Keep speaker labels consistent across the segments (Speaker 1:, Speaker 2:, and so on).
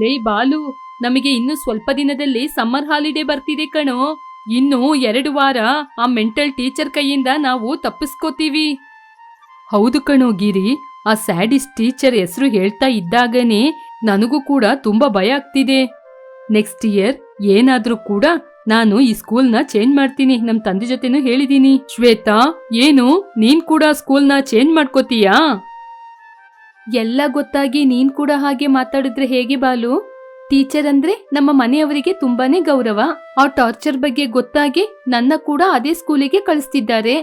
Speaker 1: ಲೇ ಬಾಲು, ನಮಗೆ ಇನ್ನು ಸ್ವಲ್ಪ ದಿನದಲ್ಲಿ ಸಮ್ಮರ್ ಹಾಲಿಡೇ ಬರ್ತಿದೆ ಕಣೋ. ಇನ್ನು ಎರಡು ವಾರ ಆ ಮೆಂಟಲ್ ಟೀಚರ್ ಕೈಯಿಂದ ನಾವು ತಪ್ಪಿಸ್ಕೋತೀವಿ. ಹೌದು ಕಣೋ ಗಿರಿ, ಆ ಸ್ಯಾಡಿಸ್ ಟೀಚರ್ ಹೆಸರು ಹೇಳ್ತಾ ಇದ್ದಾಗನೇ ನನಗೂ ಕೂಡ ತುಂಬಾ ಭಯ ಆಗ್ತಿದೆ. ನೆಕ್ಸ್ಟ್ ಇಯರ್ ಏನಾದ್ರೂ ಕೂಡ ನಾನು ಈ ಸ್ಕೂಲ್ನ ಚೇಂಜ್ ಮಾಡ್ತೀನಿ ನಮ್ಮ ತಂದೆ ಜೊತೆನೂ ಹೇಳಿದೀನಿ. ಶ್ವೇತಾ, ಏನು? ನೀನ್ ಕೂಡ ಸ್ಕೂಲ್ನ ಚೇಂಜ್ ಮಾಡ್ಕೋತೀಯಾ? ಎಲ್ಲ ಗೊತ್ತಾಗಿ ನೀನ್ ಕೂಡ ಹಾಗೆ ಮಾತಾಡಿದ್ರೆ ಹೇಗೆ ಬಾಲು? ಟೀಚರ್ ಅಂದ್ರೆ ನಮ್ಮ ಮನೆಯವರಿಗೆ ತುಂಬಾನೇ ಗೌರವ. ಆ ಟಾರ್ಚರ್ ಬಗ್ಗೆ ಗೊತ್ತಾಗಿ ನನ್ನ ಕೂಡ ಅದೇ ಸ್ಕೂಲಿಗೆ ಕಳಿಸ್ತಿದ್ದಾರೆ.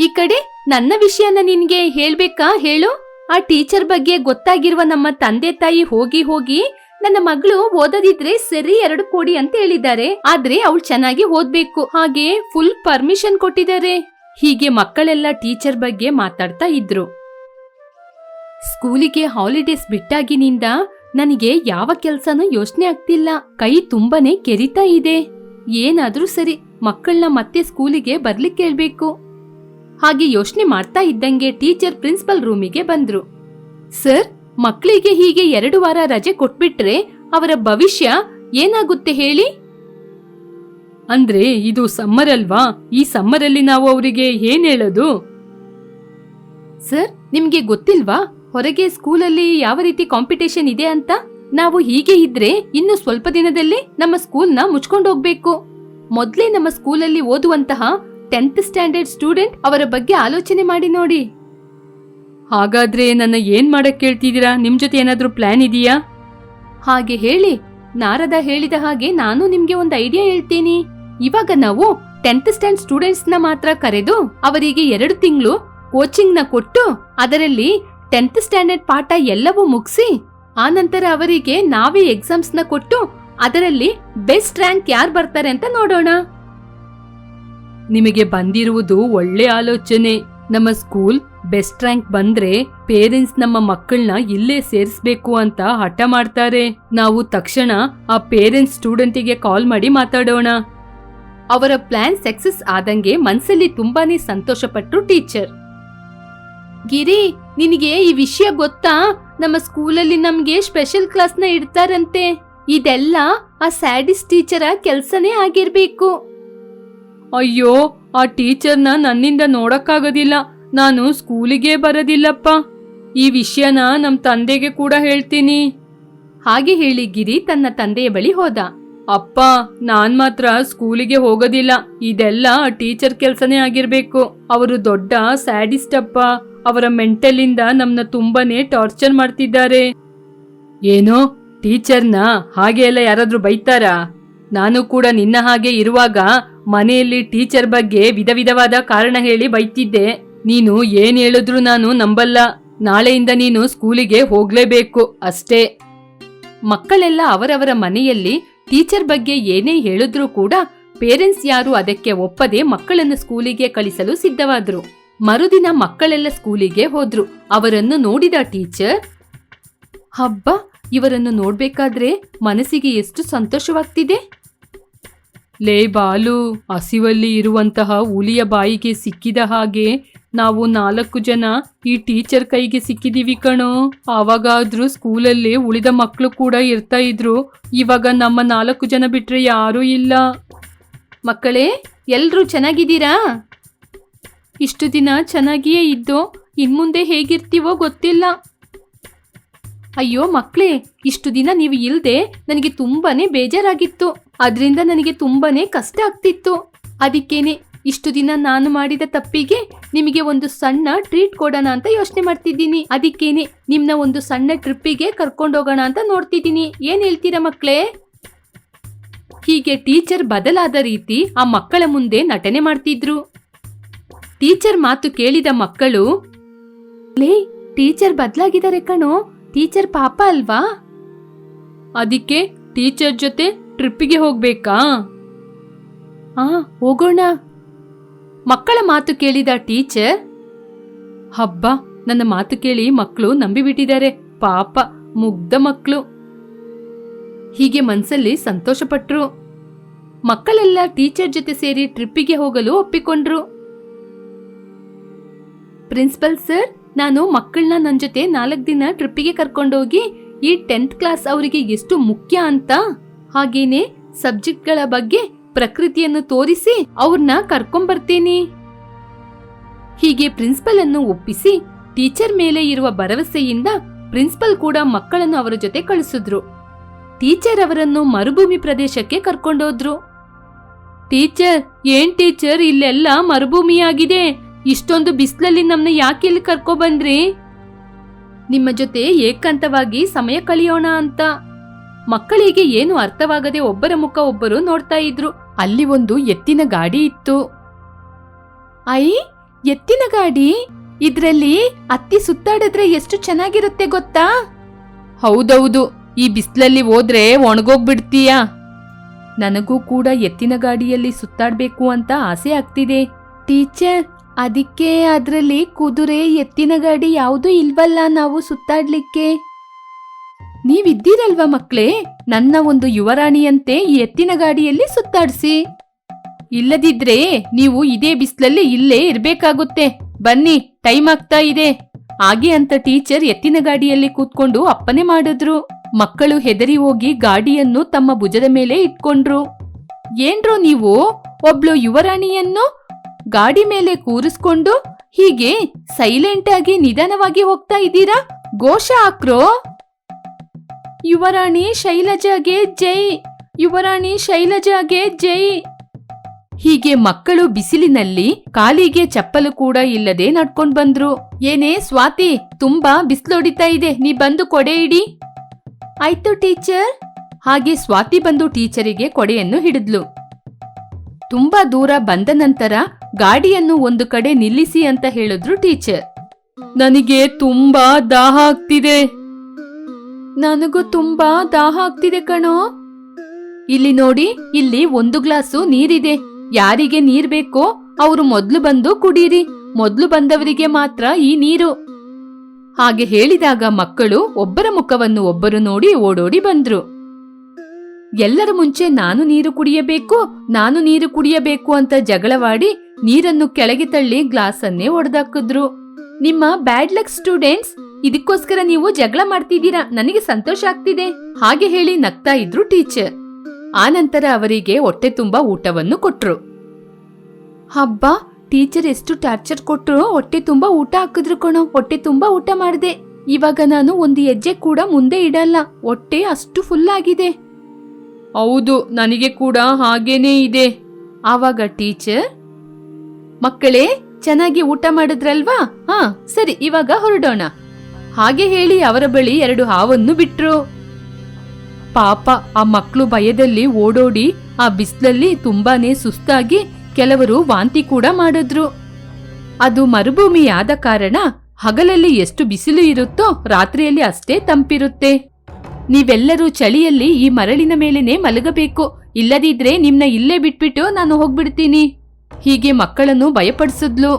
Speaker 1: ಈ ಕಡೆ ನನ್ನ ವಿಷಯನ ನಿನ್ಗೆ ಹೇಳ್ಬೇಕಾ ಹೇಳು? ಆ ಟೀಚರ್ ಬಗ್ಗೆ ಗೊತ್ತಾಗಿರುವ ನಮ್ಮ ತಂದೆ ತಾಯಿ ಹೋಗಿ ಹೋಗಿ ನನ್ನ ಮಗಳು ಓದದಿದ್ರೆ ಸರಿ ಎರಡು ಕೋಡಿ ಅಂತ ಹೇಳಿದ್ದಾರೆ. ಆದ್ರೆ ಅವಳು ಚೆನ್ನಾಗಿ ಓದ್ಬೇಕು. ಹಾಗೆ ಫುಲ್ ಪರ್ಮಿಷನ್ ಕೊಟ್ಟಿದ್ದಾರೆ. ಹೀಗೆ ಮಕ್ಕಳೆಲ್ಲ ಟೀಚರ್ ಬಗ್ಗೆ ಮಾತಾಡ್ತಾ ಇದ್ರು. ಸ್ಕೂಲಿಗೆ ಹಾಲಿಡೇಸ್ ಬಿಟ್ಟಾಗಿನಿಂದ ನನಗೆ ಯಾವ ಕೆಲ್ಸನೂ ಯೋಚನೆ ಆಗ್ತಿಲ್ಲ. ಕೈ ತುಂಬಾನೇ ಕೆರಿತಾ ಇದೆ. ಏನಾದ್ರೂ ಸರಿ ಮಕ್ಕಳನ್ನ ಮತ್ತೆ ಸ್ಕೂಲಿಗೆ ಬರ್ಲಿಕ್ಕೆ ಹೇಳ್ಬೇಕು ಹಾಗೆ ಯೋಚನೆ ಮಾಡ್ತಾ ಇದ್ದಂಗೆ ಟೀಚರ್ ಪ್ರಿನ್ಸಿಪಲ್ ರೂಮಿಗೆ ಬಂದ್ರು. ಸರ್ ಮಕ್ಕಳಿಗೆ ಹೀಗೆ ಎರಡು ವಾರ ರಜೆ ಕೊಟ್ಬಿಟ್ರೆ ಅವರ ಭವಿಷ್ಯ ಏನಾಗುತ್ತೆ ಹೇಳಿ? ಅಂದ್ರೆ ಇದು ಸಮ್ಮರ್ ಅಲ್ವಾ? ಈ ಸಮ್ಮರಲ್ಲಿ ನಾವು ಅವರಿಗೆ ಏನ್ ಹೇಳೋದು? ಸರ್, ನಿಮ್ಗೆ ಗೊತ್ತಿಲ್ವಾ? ಹೊರಗೆ ಸ್ಕೂಲಲ್ಲಿ ಯಾವ ರೀತಿ ಕಾಂಪಿಟೇಷನ್ ಇದೆ ಅಂತ? ನಾವು ಹೀಗೆ ಇದ್ರೆ ಇನ್ನು ಸ್ವಲ್ಪ ದಿನದಲ್ಲಿ ನಮ್ಮ ಸ್ಕೂಲ್ನ ಮುಚ್ಕೊಂಡು ಹೋಗ್ಬೇಕು ಮೊದ್ಲೇ ನಮ್ಮ ಸ್ಕೂಲಲ್ಲಿ ಓದುವಂತಹ ಟೆಂತ್ ಸ್ಟ್ಯಾಂಡರ್ಡ್ ಸ್ಟೂಡೆಂಟ್ ಅವರ ಬಗ್ಗೆ ಆಲೋಚನೆ ಮಾಡಿ ನೋಡಿ. ಹಾಗಾದ್ರೆ ನನ್ನ ಏನ್ ಮಾಡಕ್ ಕೇಳ್ತಿದ್ದೀರಾ? ನಿಮ್ ಜೊತೆ ಏನಾದ್ರೂ ಪ್ಲಾನ್ ಇದೆಯಾ? ಹಾಗೆ ಹೇಳಿ, ನಾರದ ಹೇಳಿದ ಹಾಗೆ ನಾನು ನಿಮ್ಗೆ ಒಂದು ಐಡಿಯಾ ಹೇಳ್ತೀನಿ. ಇವಾಗ ನಾವು ಟೆಂತ್ ಸ್ಟ್ಯಾಂಡ್ ಸ್ಟೂಡೆಂಟ್ಸ್ನ ಮಾತ್ರ ಕರೆದು ಅವರಿಗೆ ಎರಡು ತಿಂಗಳು ಕೋಚಿಂಗ್ನ ಕೊಟ್ಟು ಅದರಲ್ಲಿ ಟೆಂತ್ ಸ್ಟ್ಯಾಂಡರ್ಡ್ ಪಾಠ ಎಲ್ಲವೂ ಮುಗಿಸಿ ಆನಂತರ ಅವರಿಗೆ ನಾವೇ ಎಕ್ಸಾಮ್ಸ್ನ ಕೊಟ್ಟು ಅದರಲ್ಲಿ ಬೆಸ್ಟ್ ರ್ಯಾಂಕ್ ಯಾರು ಬರ್ತಾರೆ ಅಂತ ನೋಡೋಣ. ನಿಮಗೆ ಬಂದಿರುವುದು ಒಳ್ಳೆ ಆಲೋಚನೆ. ನಮ್ಮ ಸ್ಕೂಲ್ ಬೆಸ್ಟ್ ರ್ಯಾಂಕ್ ಬಂದ್ರೆ ಪೇರೆಂಟ್ಸ್ ನಮ್ಮ ಮಕ್ಕಳನ್ನ ಇಲ್ಲೇ ಸೇರಿಸ್ಬೇಕು ಅಂತ ಹಠ ಮಾಡ್ತಾರೆ. ನಾವು ತಕ್ಷಣ ಆ ಪೇರೆಂಟ್ಸ್ ಸ್ಟೂಡೆಂಟಿಗೆ ಕಾಲ್ ಮಾಡಿ ಮಾತಾಡೋಣ. ಅವರ ಪ್ಲಾನ್ ಸಕ್ಸಸ್ ಆದಂಗೆ ಮನ್ಸಲ್ಲಿ ತುಂಬಾನೇ ಸಂತೋಷಪಟ್ರು ಟೀಚರ್ ಗಿರಿ ನಿನಗೆ ಈ ವಿಷಯ ಗೊತ್ತಾ? ನಮ್ಮ ಸ್ಕೂಲಲ್ಲಿ ನಮ್ಗೆ ಸ್ಪೆಷಲ್ ಕ್ಲಾಸ್ನ ಇಡ್ತಾರಂತೆ. ಇದೆಲ್ಲ ಆ ಸ್ಯಾಡಿಸ್ ಟೀಚರ ಕೆಲ್ಸನೇ ಆಗಿರ್ಬೇಕು. ಅಯ್ಯೋ ಆ ಟೀಚರ್ನ ನನ್ನಿಂದ ನೋಡಕ್ಕಾಗೋದಿಲ್ಲ. ನಾನು ಸ್ಕೂಲಿಗೆ ಬರೋದಿಲ್ಲಪ್ಪ. ಈ ವಿಷಯನ ನಮ್ಮ ತಂದೆಗೆ ಕೂಡ ಹೇಳ್ತೀನಿ. ಹಾಗೆ ಹೇಳಿ ಗಿರಿ ತನ್ನ ತಂದೆಯ ಬಳಿ ಹೋದ. ಅಪ್ಪ ನಾನ್ ಮಾತ್ರ ಸ್ಕೂಲಿಗೆ ಹೋಗೋದಿಲ್ಲ. ಇದೆಲ್ಲ ಟೀಚರ್ ಕೆಲ್ಸನೇ ಆಗಿರ್ಬೇಕು. ಅವರು ದೊಡ್ಡ ಸ್ಯಾಡಿಸ್ಟ್ ಅಪ್ಪ. ಅವರ ಮೆಂಟಲಿಂದ ನಮ್ನ ತುಂಬಾನೇ ಟಾರ್ಚರ್ ಮಾಡ್ತಿದ್ದಾರೆ. ಏನೋ, ಟೀಚರ್ನ ಹಾಗೆ ಎಲ್ಲ ಯಾರಾದ್ರೂ ಬೈತಾರಾ? ನಾನು ಕೂಡ ನಿನ್ನ ಹಾಗೆ ಇರುವಾಗ ಮನೆಯಲ್ಲಿ ಟೀಚರ್ ಬಗ್ಗೆ ವಿಧ ವಿಧವಾದ ಕಾರಣ ಹೇಳಿ ಬೈತಿದ್ದೆ. ನೀನು ಏನ್ ಹೇಳಿದ್ರು ನಾನು ನಂಬಲ್ಲ. ನಾಳೆಯಿಂದ ನೀನು ಸ್ಕೂಲಿಗೆ ಹೋಗ್ಲೇಬೇಕು, ಅಷ್ಟೇ. ಮಕ್ಕಳೆಲ್ಲ ಅವರವರ ಮನೆಯಲ್ಲಿ ಟೀಚರ್ ಬಗ್ಗೆ ಏನೇ ಹೇಳಿದ್ರೂ ಕೂಡ ಪೇರೆಂಟ್ಸ್ ಯಾರು ಅದಕ್ಕೆ ಒಪ್ಪದೆ ಮಕ್ಕಳನ್ನು ಸ್ಕೂಲಿಗೆ ಕಳಿಸಲು ಸಿದ್ಧವಾದ್ರು. ಮರುದಿನ ಮಕ್ಕಳೆಲ್ಲ ಸ್ಕೂಲಿಗೆ ಹೋದ್ರು. ಅವರನ್ನು ನೋಡಿದ ಟೀಚರ್, ಹಬ್ಬ, ಇವರನ್ನು ನೋಡ್ಬೇಕಾದ್ರೆ ಮನಸ್ಸಿಗೆ ಎಷ್ಟು ಸಂತೋಷವಾಗ್ತಿದೆ? ಲೇ ಬಾಲು, ಹಸಿವಲ್ಲಿ ಇರುವಂತಹ ಹುಲಿಯ ಬಾಯಿಗೆ ಸಿಕ್ಕಿದ ಹಾಗೆ ನಾವು ನಾಲ್ಕು ಜನ ಈ ಟೀಚರ್ ಕೈಗೆ ಸಿಕ್ಕಿದೀವಿ ಕಣೋ. ಆವಾಗಾದ್ರೂ ಸ್ಕೂಲಲ್ಲಿ ಉಳಿದ ಮಕ್ಕಳು ಕೂಡ ಇರ್ತಾ ಇದ್ರು. ಇವಾಗ ನಮ್ಮ ನಾಲ್ಕು ಜನ ಬಿಟ್ರೆ ಯಾರೂ ಇಲ್ಲ. ಮಕ್ಕಳೇ, ಎಲ್ರೂ ಚೆನ್ನಾಗಿದ್ದೀರಾ? ಇಷ್ಟು ದಿನ ಚೆನ್ನಾಗಿಯೇ ಇದ್ದೋ, ಇನ್ಮುಂದೆ ಹೇಗಿರ್ತೀವೋ ಗೊತ್ತಿಲ್ಲ. ಅಯ್ಯೋ ಮಕ್ಕಳೇ ಇಷ್ಟು ದಿನ ನೀವು ಇಲ್ಲದೆ ನನಗೆ ತುಂಬಾನೇ ಬೇಜಾರಾಗಿತ್ತು. ಅದರಿಂದ ನನಗೆ ತುಂಬಾನೇ ಕಷ್ಟ ಆಗ್ತಿತ್ತು. ಅದಕ್ಕೇನೆ ಇಷ್ಟು ದಿನ ನಾನು ಮಾಡಿದ ತಪ್ಪಿಗೆ ನಿಮಗೆ ಒಂದು ಸಣ್ಣ ಟ್ರೀಟ್ ಕೊಡೋಣ ಅಂತ ಯೋಚನೆ ಮಾಡ್ತಿದ್ದೀನಿ. ಅದಕ್ಕೇನೆ ನಿಮ್ನ ಒಂದು ಸಣ್ಣ ಟ್ರಿಪ್ಪಿಗೆ ಕರ್ಕೊಂಡೋಗೋಣ ಅಂತ ನೋಡ್ತಿದ್ದೀನಿ. ಏನ್ ಹೇಳ್ತೀರಾ ಮಕ್ಕಳೇ ಹೀಗೆ ಟೀಚರ್ ಬದಲಾದ ರೀತಿ ಆ ಮಕ್ಕಳ ಮುಂದೆ ನಟನೆ ಮಾಡ್ತಿದ್ರು. ಟೀಚರ್ ಮಾತು ಕೇಳಿದ ಮಕ್ಕಳು, ಲೇ, ಟೀಚರ್ ಬದಲಾಗಿದ್ದಾರೆ ಕಣೋ, ಟೀಚರ್ ಪಾಪ ಅಲ್ವಾ? ಅದಕ್ಕೆ ಟೀಚರ್ ಜೊತೆ ಟ್ರಿಪ್ಪಿಗೆ ಹೋಗ್ಬೇಕಾ? ಆ, ಹೋಗೋಣ. ಮಕ್ಕಳ ಮಾತು ಕೇಳಿದ ಟೀಚರ್, ಹಬ್ಬ, ನನ್ನ ಮಾತು ಕೇಳಿ ಮಕ್ಕಳು ನಂಬಿಬಿಟ್ಟಿದ್ದಾರೆ, ಪಾಪ, ಮುಗ್ಧ ಮಕ್ಕಳು. ಹೀಗೆ ಮನಸ್ಸಲ್ಲಿ ಸಂತೋಷಪಟ್ರು. ಮಕ್ಕಳೆಲ್ಲ ಟೀಚರ್ ಜೊತೆ ಸೇರಿ ಟ್ರಿಪ್ಪಿಗೆ ಹೋಗಲು ಒಪ್ಪಿಕೊಂಡ್ರು. ಪ್ರಿನ್ಸಿಪಲ್ ಸರ್, ನಾನು ಮಕ್ಕಳನ್ನ ನನ್ನ ಜೊತೆ ನಾಲ್ಕು ದಿನ ಟ್ರಿಪ್ಪಿಗೆ ಕರ್ಕೊಂಡೋಗಿ ಈ ಟೆಂತ್ ಕ್ಲಾಸ್ ಅವರಿಗೆ ಎಷ್ಟು ಮುಖ್ಯ ಅಂತ, ಹಾಗೇನೆ ಸಬ್ಜೆಕ್ಟ್ಗಳ ಬಗ್ಗೆ ಪ್ರಕೃತಿಯನ್ನು ತೋರಿಸಿ ಅವ್ರನ್ನ ಕರ್ಕೊಂಬರ್ತೀನಿ. ಹೀಗೆ ಪ್ರಿನ್ಸಿಪಲ್ ಅನ್ನು ಒಪ್ಪಿಸಿ ಟೀಚರ್ ಮೇಲೆ ಇರುವ ಭರವಸೆಯಿಂದ ಪ್ರಿನ್ಸಿಪಲ್ ಕೂಡ ಮಕ್ಕಳನ್ನು ಅವರ ಜೊತೆ ಕಳಿಸಿದ್ರು. ಟೀಚರ್ ಅವರನ್ನು ಮರುಭೂಮಿ ಪ್ರದೇಶಕ್ಕೆ ಕರ್ಕೊಂಡೋದ್ರು. ಟೀಚರ್, ಏನ್ ಟೀಚರ್, ಇಲ್ಲೆಲ್ಲ ಮರುಭೂಮಿಯಾಗಿದೆ. ಇಷ್ಟೊಂದು ಬಿಸಿಲಲ್ಲಿ ನಮ್ನ ಯಾಕೆ ಇಲ್ಲಿ ಕರ್ಕೊ ಬಂದ್ರಿ? ನಿಮ್ಮ ಜೊತೆ ಏಕಾಂತವಾಗಿ ಸಮಯ ಕಳೆಯೋಣ ಅಂತ. ಮಕ್ಕಳಿಗೆ ಏನು ಅರ್ಥವಾಗದೆ ಒಬ್ಬರ ಮುಖ ಒಬ್ಬರು ನೋಡ್ತಾ ಇದ್ರು. ಅಲ್ಲಿ ಒಂದು ಎತ್ತಿನ ಗಾಡಿ ಇತ್ತು. ಐ, ಎತ್ತಿನ ಗಾಡಿ? ಇದ್ರಲ್ಲಿ ಅತ್ತಿ ಸುತ್ತಾಡಿದ್ರೆ ಎಷ್ಟು ಚೆನ್ನಾಗಿರುತ್ತೆ ಗೊತ್ತಾ? ಹೌದೌದು, ಈ ಬಿಸಿಲಲ್ಲಿ ಹೋದ್ರೆ ಒಣಗೋಗ್ಬಿಡ್ತೀಯ? ನನಗೂ ಕೂಡ ಎತ್ತಿನ ಗಾಡಿಯಲ್ಲಿ ಸುತ್ತಾಡ್ಬೇಕು ಅಂತ ಆಸೆ ಆಗ್ತಿದೆ. ಟೀಚರ್ ಅದಕ್ಕೆ ಅದರಲ್ಲಿ ಕುದುರೆ, ಎತ್ತಿನ ಗಾಡಿ ಯಾವುದೂ ಇಲ್ವಲ್ಲ ನಾವು ಸುತ್ತಾಡ್ಲಿಕ್ಕೆ? ನೀವಿದ್ದೀರಲ್ವಾ ಮಕ್ಕಳೇ ನನ್ನ ಒಂದು ಯುವರಾಣಿಯಂತೆ ಈ ಎತ್ತಿನ ಗಾಡಿಯಲ್ಲಿ ಸುತ್ತಾಡಿಸಿ. ಇಲ್ಲದಿದ್ರೆ ನೀವು ಇದೇ ಬಿಸಿಲಲ್ಲಿ ಇಲ್ಲೇ ಇರಬೇಕಾಗುತ್ತೆ. ಬನ್ನಿ, ಟೈಮ್ ಆಗ್ತಾ ಇದೆ. ಹಾಗೆ ಅಂತ ಟೀಚರ್ ಎತ್ತಿನ ಗಾಡಿಯಲ್ಲಿ ಕೂತ್ಕೊಂಡು ಅಪ್ಪನೆ ಮಾಡಿದ್ರು. ಮಕ್ಕಳು ಹೆದರಿ ಹೋಗಿ ಗಾಡಿಯನ್ನು ತಮ್ಮ ಭುಜದ ಮೇಲೆ ಇಟ್ಕೊಂಡ್ರು. ಏನ್ರೋ ನೀವು? ಒಬ್ಳು ಯುವರಾಣಿಯನ್ನು? ಗಾಡಿ ಮೇಲೆ ಕೂರಿಸ್ಕೊಂಡು ಹೀಗೆ ಸೈಲೆಂಟ್ ಆಗಿ ನಿಧಾನವಾಗಿ ಹೋಗ್ತಾ ಇದ್ದೀರಾ? ಘೋಷ ಹಾಕ್ರೋ ಯುವರಾಣಿ ಶೈಲಜಾಗೆ ಜೈ. ಯುವರಾಣಿ ಶೈಲಜಾಗೆ ಜೈ. ಹೀಗೆ ಮಕ್ಕಳು ಬಿಸಿಲಿನಲ್ಲಿ ಕಾಲಿಗೆ ಚಪ್ಪಲು ಕೂಡ ಇಲ್ಲದೆ ನಡ್ಕೊಂಡ್ ಬಂದ್ರು. ಏನೇ ಸ್ವಾತಿ, ತುಂಬಾ ಬಿಸಿಲೊಡಿತಾ ಇದೆ, ನೀ ಬಂದು ಕೊಡೆ ಇಡಿ. ಆಯ್ತು ಟೀಚರ್. ಹಾಗೆ ಸ್ವಾತಿ ಬಂದು ಟೀಚರಿಗೆ ಕೊಡೆಯನ್ನು ಹಿಡಿದ್ಲು. ತುಂಬಾ ದೂರ ಬಂದ ನಂತರ ಗಾಡಿಯನ್ನು ಒಂದು ಕಡೆ ನಿಲ್ಲಿಸಿ ಅಂತ ಹೇಳಿದ್ರು ಟೀಚರ್. ನನಗೆ ತುಂಬಾ ದಾಹ ಆಗ್ತಿದೆ. ನನಗೂ ತುಂಬಾ ದಾಹ ಆಗ್ತಿದೆ ಕಣೋ. ಇಲ್ಲಿ ನೋಡಿ, ಇಲ್ಲಿ ಒಂದು ಗ್ಲಾಸು ನೀರಿದೆ. ಯಾರಿಗೆ ನೀರ್ ಬೇಕೋ ಅವರು ಮೊದ್ಲು ಬಂದು ಕುಡೀರಿ. ಮೊದ್ಲು ಬಂದವರಿಗೆ ಮಾತ್ರ ಈ ನೀರು. ಹಾಗೆ ಹೇಳಿದಾಗ ಮಕ್ಕಳು ಒಬ್ಬರ ಮುಖವನ್ನು ಒಬ್ಬರು ನೋಡಿ ಓಡೋಡಿ ಬಂದ್ರು. ಎಲ್ಲರ ಮುಂಚೆ ನಾನು ನೀರು ಕುಡಿಯಬೇಕು, ನಾನು ನೀರು ಕುಡಿಯಬೇಕು ಅಂತ ಜಗಳವಾಡಿ ನೀರನ್ನು ಕೆಳಗೆ ತಳ್ಳಿ ಗ್ಲಾಸನ್ನೇ ಒಡೆದಾಕಿದ್ರು. ನಿಮ್ಮ ಬ್ಯಾಡ್ ಲಕ್ ಸ್ಟೂಡೆಂಟ್ಸ್, ಇದಕ್ಕೋಸ್ಕರ ನೀವು ಜಗಳ ಮಾಡ್ತಿದ್ದೀರಾ? ನನಗೆ ಸಂತೋಷ ಆಗ್ತಿದೆ. ಹಾಗೆ ಹೇಳಿ ನಗ್ತಾ ಇದ್ರು ಟೀಚರ್. ಆನಂತರ ಅವರಿಗೆ ಹೊಟ್ಟೆ ತುಂಬಾ ಊಟವನ್ನು ಕೊಟ್ರು. ಹಬ್ಬ, ಟೀಚರ್ ಎಷ್ಟು ಟಾರ್ಚರ್ ಕೊಟ್ರು? ಹೊಟ್ಟೆ ತುಂಬಾ ಊಟ ಹಾಕಿದ್ರು ಕಣೋ. ಹೊಟ್ಟೆ ತುಂಬಾ ಊಟ ಮಾಡಿದೆ. ಇವಾಗ ನಾನು ಒಂದು ಹೆಜ್ಜೆ ಕೂಡ ಮುಂದೆ ಇಡಲ್ಲ. ಹೊಟ್ಟೆ ಅಷ್ಟು ಫುಲ್ ಆಗಿದೆ. ಹೌದು, ನನಗೆ ಕೂಡ ಹಾಗೇನೇ ಇದೆ. ಆವಾಗ ಟೀಚರ್ ಮಕ್ಕಳೇ, ಚೆನ್ನಾಗಿ ಊಟ ಮಾಡಿದ್ರಲ್ವಾ? ಹಾ, ಸರಿ, ಇವಾಗ ಹೊರಡೋಣ. ಹಾಗೆ ಹೇಳಿ ಅವರ ಬಳಿ ಎರಡು ಹಾವನ್ನು ಬಿಟ್ರು. ಪಾಪ, ಆ ಮಕ್ಕಳು ಭಯದಲ್ಲಿ ಓಡೋಡಿ, ಆ ಬಿಸಿಲಲ್ಲಿ ತುಂಬಾನೇ ಸುಸ್ತಾಗಿ ಕೆಲವರು ವಾಂತಿ ಕೂಡ ಮಾಡಿದ್ರು. ಅದು ಮರುಭೂಮಿಯಾದ ಕಾರಣ ಹಗಲಲ್ಲಿ ಎಷ್ಟು ಬಿಸಿಲು ಇರುತ್ತೋ ರಾತ್ರಿಯಲ್ಲಿ ಅಷ್ಟೇ ತಂಪಿರುತ್ತೆ. ನೀವೆಲ್ಲರೂ ಚಳಿಯಲ್ಲಿ ಈ ಮರಳಿನ ಮೇಲೇನೆ ಮಲಗಬೇಕು. ಇಲ್ಲದಿದ್ರೆ ನಿಮ್ನ ಇಲ್ಲೇ ಬಿಟ್ಬಿಟ್ಟು ನಾನು ಹೋಗ್ಬಿಡ್ತೀನಿ. ಹೀಗೆ ಮಕ್ಕಳನ್ನು ಭಯಪಡಿಸಿದ್ಲು.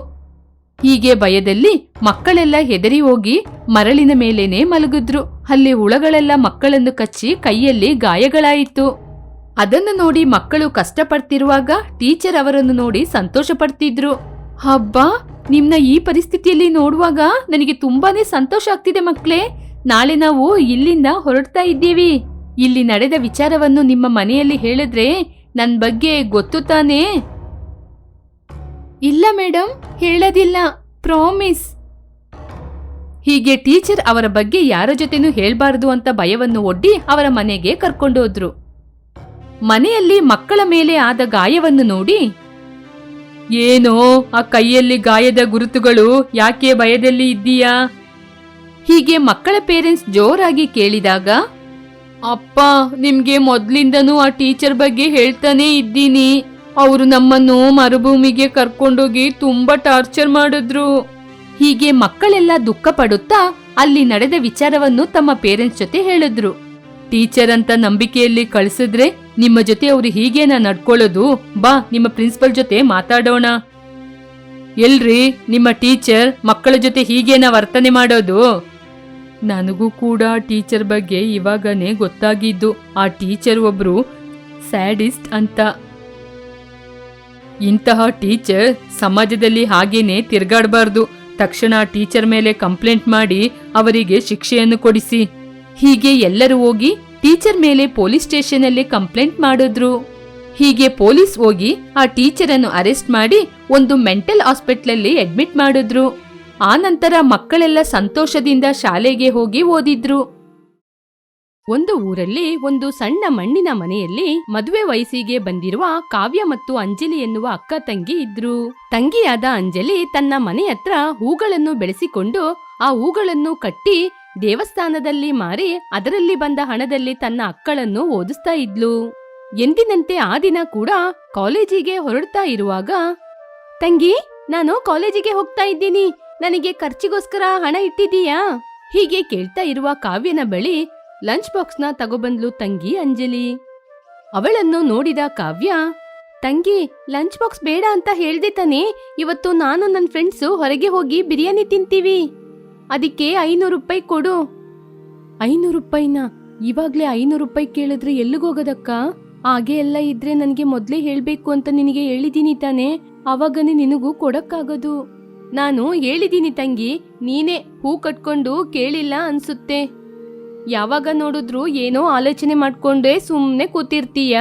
Speaker 1: ಹೀಗೆ ಭಯದಲ್ಲಿ ಮಕ್ಕಳೆಲ್ಲ ಹೆದರಿ ಹೋಗಿ ಮರಳಿನ ಮೇಲೇನೆ ಮಲಗಿದ್ರು. ಅಲ್ಲಿ ಹುಳಗಳೆಲ್ಲ ಮಕ್ಕಳನ್ನು ಕಚ್ಚಿ ಕೈಯಲ್ಲಿ ಗಾಯಗಳಾಯಿತು. ಅದನ್ನು ನೋಡಿ ಮಕ್ಕಳು ಕಷ್ಟಪಡ್ತಿರುವಾಗ ಟೀಚರ್ ಅವರನ್ನು ನೋಡಿ ಸಂತೋಷ ಪಡ್ತಿದ್ರು ಹಬ್ಬ ನಿಮ್ನ ಈ ಪರಿಸ್ಥಿತಿಯಲ್ಲಿ ನೋಡುವಾಗ ನನಗೆ ತುಂಬಾನೇ ಸಂತೋಷ ಆಗ್ತಿದೆ ಮಕ್ಕಳೇ. ನಾಳೆ ನಾವು ಇಲ್ಲಿಂದ ಹೊರಡ್ತಾ ಇದ್ದೀವಿ. ಇಲ್ಲಿ ನಡೆದ ವಿಚಾರವನ್ನು ನಿಮ್ಮ ಮನೆಯಲ್ಲಿ ಹೇಳಿದ್ರೆ ನನ್ನ ಬಗ್ಗೆ ಗೊತ್ತು ತಾನೇ? ಇಲ್ಲ ಮೇಡಮ್ ಹೇಳೋದಿಲ್ಲ. ಪ್ರಾಮಿಸ್ ಹೀಗೆ ಟೀಚರ್ ಅವರ ಬಗ್ಗೆ ಯಾರ ಜೊತೆನೂ ಹೇಳಬಾರದು ಅಂತ ಭಯವನ್ನು ಒಡ್ಡಿ ಅವರ ಮನೆಗೆ ಕರ್ಕೊಂಡೋದ್ರು ಮನೆಯಲ್ಲಿ ಮಕ್ಕಳ ಮೇಲೆ ಆದ ಗಾಯವನ್ನು ನೋಡಿ, ಏನೋ ಆ ಕೈಯಲ್ಲಿ ಗಾಯದ ಗುರುತುಗಳು ಯಾಕೆ ಭಯದಲ್ಲಿ ಇದ್ದೀಯಾ? ಹೀಗೆ ಮಕ್ಕಳ ಪೇರೆಂಟ್ಸ್ ಜೋರಾಗಿ ಕೇಳಿದಾಗ, ಅಪ್ಪ, ನಿಮ್ಗೆ ಮೊದ್ಲಿಂದನೂ ಆ ಟೀಚರ್ ಬಗ್ಗೆ ಹೇಳ್ತಾನೆ ಇದ್ದೀನಿ. ಅವರು ನಮ್ಮನ್ನು ಮರುಭೂಮಿಗೆ ಕರ್ಕೊಂಡೋಗಿ ತುಂಬಾ ಟಾರ್ಚರ್ ಮಾಡಿದ್ರು. ಹೀಗೆ ಮಕ್ಕಳೆಲ್ಲ ದುಃಖ ಪಡುತ್ತಾ ಅಲ್ಲಿ ನಡೆದ ವಿಚಾರವನ್ನು ತಮ್ಮ ಪೇರೆಂಟ್ಸ್ ಜೊತೆ ಹೇಳಿದ್ರು. ಟೀಚರ್ ಅಂತ ನಂಬಿಕೆಯಲ್ಲಿ ಕಳಿಸಿದ್ರೆ ನಿಮ್ಮ ಜೊತೆ ಅವರು ಹೀಗೇನ ನಡ್ಕೊಳ್ಳೋದು. ಬಾ, ನಿಮ್ಮ ಪ್ರಿನ್ಸಿಪಲ್ ಜೊತೆ ಮಾತಾಡೋಣ. ಎಲ್ರಿ, ನಿಮ್ಮ ಟೀಚರ್ ಮಕ್ಕಳ ಜೊತೆ ಹೀಗೇನ ವರ್ತನೆ ಮಾಡೋದು? ನನಗೂ ಕೂಡ ಟೀಚರ್ ಬಗ್ಗೆ ಇವಾಗನೇ ಗೊತ್ತಾಗಿದ್ದು. ಆ ಟೀಚರ್ ಒಬ್ರು ಸ್ಯಾಡಿಸ್ಟ್ ಅಂತ. ಇಂತಹ ಟೀಚರ್ ಸಮಾಜದಲ್ಲಿ ಹಾಗೇನೆ ತಿರ್ಗಾಡಬಾರ್ದು. ತಕ್ಷಣ ಟೀಚರ್ ಮೇಲೆ ಕಂಪ್ಲೇಂಟ್ ಮಾಡಿ ಅವರಿಗೆ ಶಿಕ್ಷೆಯನ್ನು ಕೊಡಿಸಿ. ಹೀಗೆ ಎಲ್ಲರೂ ಹೋಗಿ ಟೀಚರ್ ಮೇಲೆ ಪೊಲೀಸ್ ಸ್ಟೇಷನ್ ಅಲ್ಲಿ ಕಂಪ್ಲೇಂಟ್ ಮಾಡಿದ್ರು. ಹೀಗೆ ಪೊಲೀಸ್ ಹೋಗಿ ಆ ಟೀಚರ್ ಅನ್ನು ಅರೆಸ್ಟ್ ಮಾಡಿ ಒಂದು ಮೆಂಟಲ್ ಹಾಸ್ಪಿಟ್ಲಲ್ಲಿ ಅಡ್ಮಿಟ್ ಮಾಡಿದ್ರು. ಆ ನಂತರ ಮಕ್ಕಳೆಲ್ಲ ಸಂತೋಷದಿಂದ ಶಾಲೆಗೆ ಹೋಗಿ ಓದಿದ್ರು. ಒಂದು ಊರಲ್ಲಿ ಒಂದು ಸಣ್ಣ ಮಣ್ಣಿನ ಮನೆಯಲ್ಲಿ ಮದುವೆ ವಯಸ್ಸಿಗೆ ಬಂದಿರುವ ಕಾವ್ಯ ಮತ್ತು ಅಂಜಲಿ ಎನ್ನುವ ಅಕ್ಕ ತಂಗಿ ಇದ್ರು. ತಂಗಿಯಾದ ಅಂಜಲಿ ತನ್ನ ಮನೆ ಹತ್ರ ಹೂಗಳನ್ನು ಬೆಳೆಸಿಕೊಂಡು ಆ ಹೂಗಳನ್ನು ಕಟ್ಟಿ ದೇವಸ್ಥಾನದಲ್ಲಿ ಮಾರಿ ಅದರಲ್ಲಿ ಬಂದ ಹಣದಲ್ಲಿ ತನ್ನ ಅಕ್ಕಳನ್ನು ಓದಿಸ್ತಾ ಇದ್ಲು. ಎಂದಿನಂತೆ ಆ ದಿನ ಕೂಡ ಕಾಲೇಜಿಗೆ ಹೊರಡ್ತಾ ಇರುವಾಗ, ತಂಗಿ, ನಾನು ಕಾಲೇಜಿಗೆ ಹೋಗ್ತಾ ಇದ್ದೀನಿ. ನನಗೆ ಖರ್ಚಿಗೋಸ್ಕರ ಹಣ ಇಟ್ಟಿದೀಯಾ ಹೀಗೆ ಕೇಳ್ತಾ ಇರುವ ಕಾವ್ಯನ ಬಳಿ ಲಂಚ್ ಬಾಕ್ಸ್ನ ತಗೊಬಂದ್ಲು ತಂಗಿ ಅಂಜಲಿ. ಅವಳನ್ನು ನೋಡಿದ ಕಾವ್ಯ, ತಂಗಿ ಲಂಚ್ ಬಾಕ್ಸ್ ಬೇಡ ಅಂತ ಹೇಳ್ದೆ ತಾನೆ, ಇವತ್ತು ನಾನು ನನ್ನ ಫ್ರೆಂಡ್ಸು ಹೊರಗೆ ಹೋಗಿ ಬಿರಿಯಾನಿ ತಿಂತೀವಿ. ಅದಕ್ಕೆ ಐನೂರು ರೂಪಾಯಿ ಕೊಡು. ಐನೂರು ರೂಪಾಯಿನ? ಇವಾಗ್ಲೇ ಐನೂರು ರೂಪಾಯಿ ಕೇಳಿದ್ರೆ ಎಲ್ಲಿಗೋಗೋದಕ್ಕ ಹಾಗೆ ಎಲ್ಲ ಇದ್ರೆ ನನಗೆ ಮೊದಲೇ ಹೇಳಬೇಕು ಅಂತ ನಿನಗೆ ಹೇಳಿದೀನಿ ತಾನೆ ಅವಾಗನೇ ನಿನಗೂ ಕೊಡಕ್ಕಾಗೋದು. ನಾನು ಹೇಳಿದ್ದೀನಿ ತಂಗಿ, ನೀನೇ ಹೂ ಕಟ್ಕೊಂಡು ಕೇಳಿಲ್ಲ ಅನ್ಸುತ್ತೆ. ಯಾವಾಗ ನೋಡಿದ್ರು ಏನೋ ಆಲೋಚನೆ ಮಾಡ್ಕೊಂಡ್ರೆ ಸುಮ್ಮನೆ ಕೂತಿರ್ತೀಯ?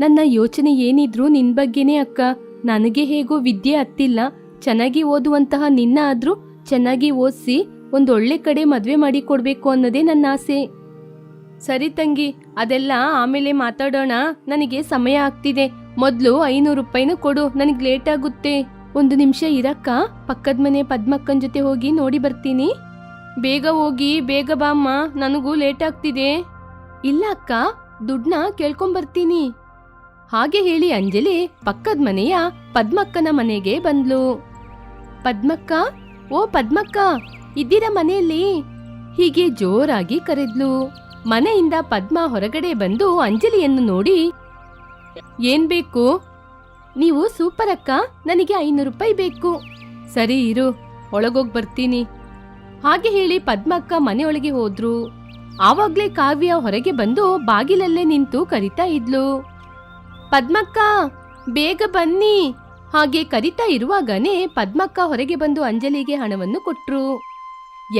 Speaker 1: ನನ್ನ ಯೋಚನೆ ಏನಿದ್ರು ನಿನ್ ಬಗ್ಗೆನೇ ಅಕ್ಕ. ನನಗೆ ಹೇಗೋ ವಿದ್ಯೆ ಹತ್ತಿಲ್ಲ. ಚೆನ್ನಾಗಿ ಓದುವಂತಹ ನಿನ್ನ ಆದ್ರೂ ಚೆನ್ನಾಗಿ ಓದಿಸಿ ಒಂದೊಳ್ಳೆ ಕಡೆ ಮದುವೆ ಮಾಡಿ ಕೊಡ್ಬೇಕು ಅನ್ನೋದೇ ನನ್ನ ಆಸೆ. ಸರಿ ತಂಗಿ, ಅದೆಲ್ಲ ಆಮೇಲೆ ಮಾತಾಡೋಣ. ನನಗೆ ಸಮಯ ಆಗ್ತಿದೆ. ಮೊದಲು ಐನೂರು ರೂಪಾಯಿನ ಕೊಡು. ನನಗೆ ಲೇಟ್ ಆಗುತ್ತೆ. ಒಂದು ನಿಮಿಷ ಇರಕ್ಕ. ಪಕ್ಕದ ಮನೆ ಪದ್ಮಕ್ಕನ್ ಜೊತೆ ಹೋಗಿ ನೋಡಿ ಬರ್ತೀನಿ. ಬೇಗ ಹೋಗಿ, ಬೇಗ ಬಾಮ್ಮ ನನಗೂ ಲೇಟ್ ಆಗ್ತಿದೆ. ಇಲ್ಲ ಅಕ್ಕ, ದುಡ್ಡನ್ನ ಕೇಳ್ಕೊಂಬರ್ತೀನಿ ಹಾಗೆ ಹೇಳಿ ಅಂಜಲಿ ಪಕ್ಕದ ಮನೆಯ ಪದ್ಮಕ್ಕನ ಮನೆಗೆ ಬಂದ್ಲು. ಪದ್ಮಕ್ಕ? ಓ ಪದ್ಮಕ್ಕ, ಇದ್ದೀರ ಮನೆಯಲ್ಲಿ? ಹೀಗೆ ಜೋರಾಗಿ ಕರೆದ್ಲು. ಮನೆಯಿಂದ ಪದ್ಮ ಹೊರಗಡೆ ಬಂದು ಅಂಜಲಿಯನ್ನು ನೋಡಿ, ಏನ್ ಬೇಕು? ನೀವು ಸೂಪರ್ ಅಕ್ಕ, ನನಗೆ ಐನೂರು ರೂಪಾಯಿ ಬೇಕು. ಸರಿ ಇರು, ಒಳಗೋಗ್ ಬರ್ತೀನಿ. ಹಾಗೆ ಹೇಳಿ ಪದ್ಮಕ್ಕ ಮನೆಯೊಳಗೆ ಹೋದ್ರು. ಆವಾಗ್ಲೇ ಕಾವ್ಯ ಹೊರಗೆ ಬಂದು ಬಾಗಿಲಲ್ಲೇ ನಿಂತು ಕರಿತಾ ಇದ್ಲು. ಪದ್ಮಕ್ಕ, ಬೇಗ ಬನ್ನಿ. ಹಾಗೆ ಕರಿತಾ ಇರುವಾಗನೇ ಪದ್ಮಕ್ಕ ಹೊರಗೆ ಬಂದು ಅಂಜಲಿಗೆ ಹಣವನ್ನು ಕೊಟ್ರು.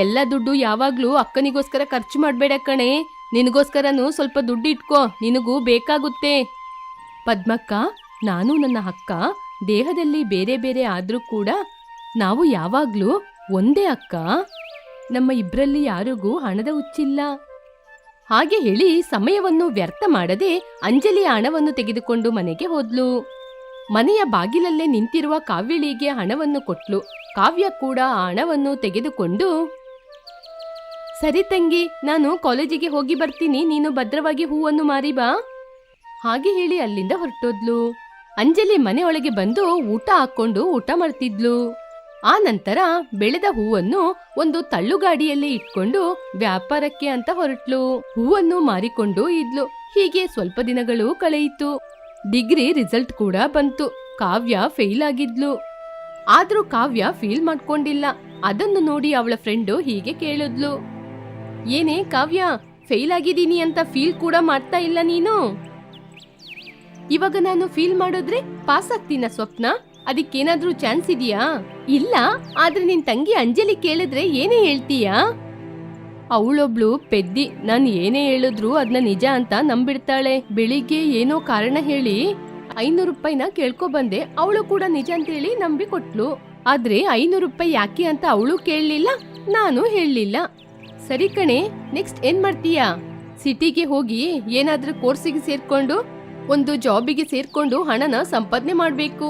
Speaker 1: ಎಲ್ಲ ದುಡ್ಡು ಯಾವಾಗ್ಲೂ ಅಕ್ಕನಿಗೋಸ್ಕರ ಖರ್ಚು ಮಾಡಬೇಡ ಕಣೆ. ನಿನಗೋಸ್ಕರನು ಸ್ವಲ್ಪ ದುಡ್ಡು ಇಟ್ಕೋ, ನಿನಗೂ ಬೇಕಾಗುತ್ತೆ. ಪದ್ಮಕ್ಕ, ನಾನು ನನ್ನ ಅಕ್ಕ, ದೇಹದಲ್ಲಿ ಬೇರೆ ಬೇರೆ ಆದರೂ ಕೂಡ ನಾವು ಯಾವಾಗ್ಲೂ ಒಂದೇ ಅಕ್ಕ. ನಮ್ಮ ಇಬ್ಬರಲ್ಲಿ ಯಾರಿಗೂ ಹಣದ ಹುಚ್ಚಿಲ್ಲ. ಹಾಗೆ ಹೇಳಿ ಸಮಯವನ್ನು ವ್ಯರ್ಥ ಮಾಡದೆ ಅಂಜಲಿಯ ಹಣವನ್ನು ತೆಗೆದುಕೊಂಡು ಮನೆಗೆ ಹೋದ್ಲು. ಮನೆಯ ಬಾಗಿಲಲ್ಲೇ ನಿಂತಿರುವ ಕಾವ್ಯಳಿಗೆ ಹಣವನ್ನು ಕೊಟ್ಲು. ಕಾವ್ಯ ಕೂಡ ಆ ಹಣವನ್ನು ತೆಗೆದುಕೊಂಡು, ಸರಿ ತಂಗಿ, ನಾನು ಕಾಲೇಜಿಗೆ ಹೋಗಿ ಬರ್ತೀನಿ, ನೀನು ಭದ್ರವಾಗಿ ಹೂವನ್ನು ಮಾರಿ ಬಾ. ಹಾಗೆ ಹೇಳಿ ಅಲ್ಲಿಂದ ಹೊರಟೋದ್ಲು. ಅಂಜಲಿ ಮನೆಯೊಳಗೆ ಬಂದು ಊಟ ಹಾಕೊಂಡು ಊಟ ಮಾಡ್ತಿದ್ಲು. ಆ ನಂತರ ಬೆಳೆದ ಹೂವನ್ನು ಒಂದು ತಳ್ಳುಗಾಡಿಯಲ್ಲಿ ಇಟ್ಕೊಂಡು ವ್ಯಾಪಾರಕ್ಕೆ ಅಂತ ಹೊರಟ್ಲು. ಹೂವನ್ನು ಮಾರಿಕೊಂಡು ಇದ್ಲು. ಹೀಗೆ ಸ್ವಲ್ಪ ದಿನಗಳು ಕಳೆಯಿತು. ಡಿಗ್ರಿ ರಿಸಲ್ಟ್ ಕೂಡ ಬಂತು. ಕಾವ್ಯ ಫೇಲ್ ಆಗಿದ್ಲು. ಆದ್ರೂ ಕಾವ್ಯ ಫೀಲ್ ಮಾಡ್ಕೊಂಡಿಲ್ಲ. ಅದನ್ನು ನೋಡಿ ಅವಳ ಫ್ರೆಂಡು ಹೀಗೆ ಕೇಳಿದ್ಲು. ಏನೇ ಕಾವ್ಯ, ಫೇಲ್ ಆಗಿದ್ದೀನಿ ಅಂತ ಫೀಲ್ ಕೂಡ ಮಾಡ್ತಾ ಇಲ್ಲ ನೀನು? ಇವಾಗ ನಾನು ಫೀಲ್ ಮಾಡಿದ್ರೆ ಪಾಸ್ ಆಗ್ತೀನ ಸ್ವಪ್ನ? ಅದಕ್ಕೇನಾದ್ರೂ ಚಾನ್ಸ್ ಇದೆಯಾ? ಇಲ್ಲ, ಆದ್ರೆ ನಿನ್ ತಂಗಿ ಅಂಜಲಿ ಕೇಳಿದ್ರೆ ಏನೇ ಹೇಳ್ತೀಯಾ? ಅವಳೊಬ್ಳು ಪೆದ್ದಿ, ನಾನು ಏನೇ ಹೇಳಿದ್ರು ಅದನ್ನ ನಿಜ ಅಂತ ನಂಬಿಡ್ತಾಳೆ. ಬೆಳಿಗ್ಗೆ ಏನೋ ಕಾರಣ ಹೇಳಿ ಐನೂರು ರೂಪಾಯಿನ ಕೇಳ್ಕೊ ಬಂದೆ. ಅವಳು ಕೂಡ ನಿಜ ಅಂತ ಹೇಳಿ ನಂಬಿ ಕೊಟ್ಲು ಆದ್ರೆ ಐನೂರು ರೂಪಾಯಿ ಯಾಕೆ ಅಂತ ಅವಳು ಕೇಳಲಿಲ್ಲ, ನಾನು ಹೇಳಲಿಲ್ಲ. ಸರಿ ಕಣೆ, ನೆಕ್ಸ್ಟ್ ಏನ್ ಮಾಡ್ತೀಯಾ? ಸಿಟಿಗೆ ಹೋಗಿ ಏನಾದ್ರೂ ಕೋರ್ಸಿಗೆ ಸೇರ್ಕೊಂಡು, ಒಂದು ಜಾಬಿಗೆ ಸೇರ್ಕೊಂಡು ಹಣನ ಸಂಪಾದನೆ ಮಾಡ್ಬೇಕು.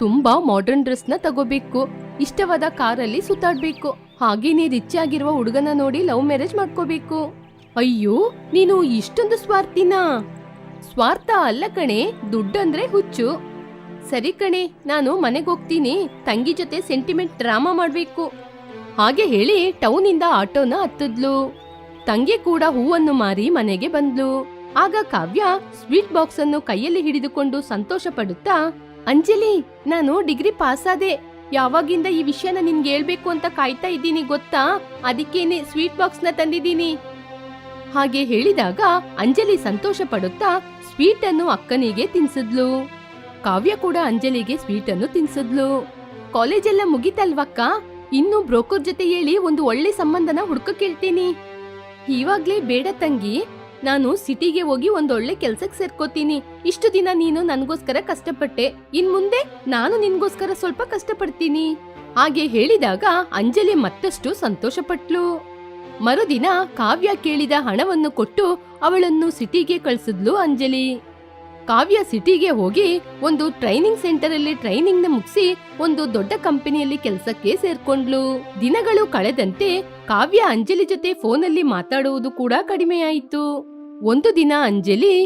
Speaker 1: ತುಂಬಾ ಮಾಡರ್ನ್ ಡ್ರೆಸ್ನ ತಗೋಬೇಕು. ಇಷ್ಟವಾದ ಕಾರಲ್ಲಿ ಸುತ್ತಾಡ್ಬೇಕು. ಹಾಗೇನೆ ರಿಚ್ ಆಗಿರುವ ಹುಡುಗನ ನೋಡಿ ಲವ್ ಮ್ಯಾರೇಜ್ ಮಾಡ್ಕೋಬೇಕು. ಅಯ್ಯೋ, ನೀನು ಇಷ್ಟೊಂದು ಸ್ವಾರ್ಥಿನಾ? ಸ್ವಾರ್ಥ ಅಲ್ಲ ಕಣೆ ದುಡ್ಡಂದ್ರೆ ಹುಚ್ಚು. ಸರಿ ಕಣೆ, ನಾನು ಮನೆಗೆ ಹೋಗ್ತೀನಿ. ತಂಗಿ ಜೊತೆ ಸೆಂಟಿಮೆಂಟ್ ಡ್ರಾಮಾ ಮಾಡ್ಬೇಕು. ಹಾಗೆ ಹೇಳಿ ಟೌನಿಂದ ಆಟೋನ ಹತ್ತಿದ್ಲು. ತಂಗಿ ಕೂಡ ಹೂವನ್ನು ಮಾರಿ ಮನೆಗೆ ಬಂದ್ಲು. ಆಗ ಕಾವ್ಯ ಸ್ವೀಟ್ ಬಾಕ್ಸ್ ಅನ್ನು ಕೈಯಲ್ಲಿ ಹಿಡಿದುಕೊಂಡು ಸಂತೋಷ ಪಡುತ್ತಾ ಅಂಜಲಿ, ನಾನು ಡಿಗ್ರಿ ಪಾಸ್ ಆದೆ ಯಾವಾಗಿಂದ ಈ ವಿಷಯನ ನಿನ್ಗೆ ಹೇಳ್ಬೇಕು ಅಂತ ಕಾಯ್ತಾ ಇದ್ದೀನಿ ಗೊತ್ತಾ? ಅದಕ್ಕೇನೆ ಸ್ವೀಟ್ ಬಾಕ್ಸ್ನ ತಂದಿದ್ದೀನಿ. ಹಾಗೆ ಹೇಳಿದಾಗ ಅಂಜಲಿ ಸಂತೋಷ ಪಡುತ್ತಾ ಸ್ವೀಟ್ ಅನ್ನು ಅಕ್ಕನಿಗೆ ತಿನ್ಸಿದ್ಲು. ಕಾವ್ಯ ಕೂಡ ಅಂಜಲಿಗೆ ಸ್ವೀಟ್ ಅನ್ನು ತಿನ್ಸಿದ್ಲು. ಕಾಲೇಜೆಲ್ಲ ಮುಗಿತಲ್ವಕ್ಕ? ಇನ್ನು ಬ್ರೋಕರ್ ಜೊತೆ ಹೇಳಿ ಒಂದು ಒಳ್ಳೆ ಸಂಬಂಧನ ಹುಡ್ಕ ಕೇಳ್ತೀನಿ.
Speaker 2: ಇವಾಗ್ಲೇ ಬೇಡ ತಂಗಿ. ನಾನು ಸಿಟಿಗೆ ಹೋಗಿ ಒಂದೊಳ್ಳೆ ಕೆಲ್ಸಕ್ಕೆ ಸೇರ್ಕೋತೀನಿ. ಇಷ್ಟು ದಿನ ನೀನು ನನ್ಗೋಸ್ಕರ ಕಷ್ಟಪಟ್ಟೆ. ಇನ್ ಮುಂದೆ ನಾನು ನಿನ್ಗೋಸ್ಕರ ಸ್ವಲ್ಪ ಕಷ್ಟಪಡ್ತೀನಿ. ಹಾಗೆ ಹೇಳಿದಾಗ ಅಂಜಲಿ ಮತ್ತಷ್ಟು ಸಂತೋಷಪಟ್ಲು. ಮರುದಿನ ಕಾವ್ಯ ಕೇಳಿದ ಹಣವನ್ನು ಕೊಟ್ಟು ಅವಳನ್ನು ಸಿಟಿಗೆ ಕಳಿಸಿದ್ಲು ಅಂಜಲಿ. ಕಾವ್ಯ ಸಿಟಿಗೆ ಹೋಗಿ ಒಂದು ಟ್ರೈನಿಂಗ್ ಸೆಂಟರ್ ಅಲ್ಲಿ ಟ್ರೈನಿಂಗ್ನ ಮುಗಿಸಿ ಒಂದು ದೊಡ್ಡ ಕಂಪನಿಯಲ್ಲಿ ಕೆಲಸಕ್ಕೆ ಸೇರ್ಕೊಂಡ್ಲು. ದಿನಗಳು ಕಳೆದಂತೆ ಕಾವ್ಯ ಅಂಜಲಿ ಜೊತೆ ಫೋನಲ್ಲಿ ಮಾತಾಡುವುದು ಕೂಡ ಕಡಿಮೆಯಾಯಿತು. ಒಂದು ದಿನ ಅಂಜಲಿ,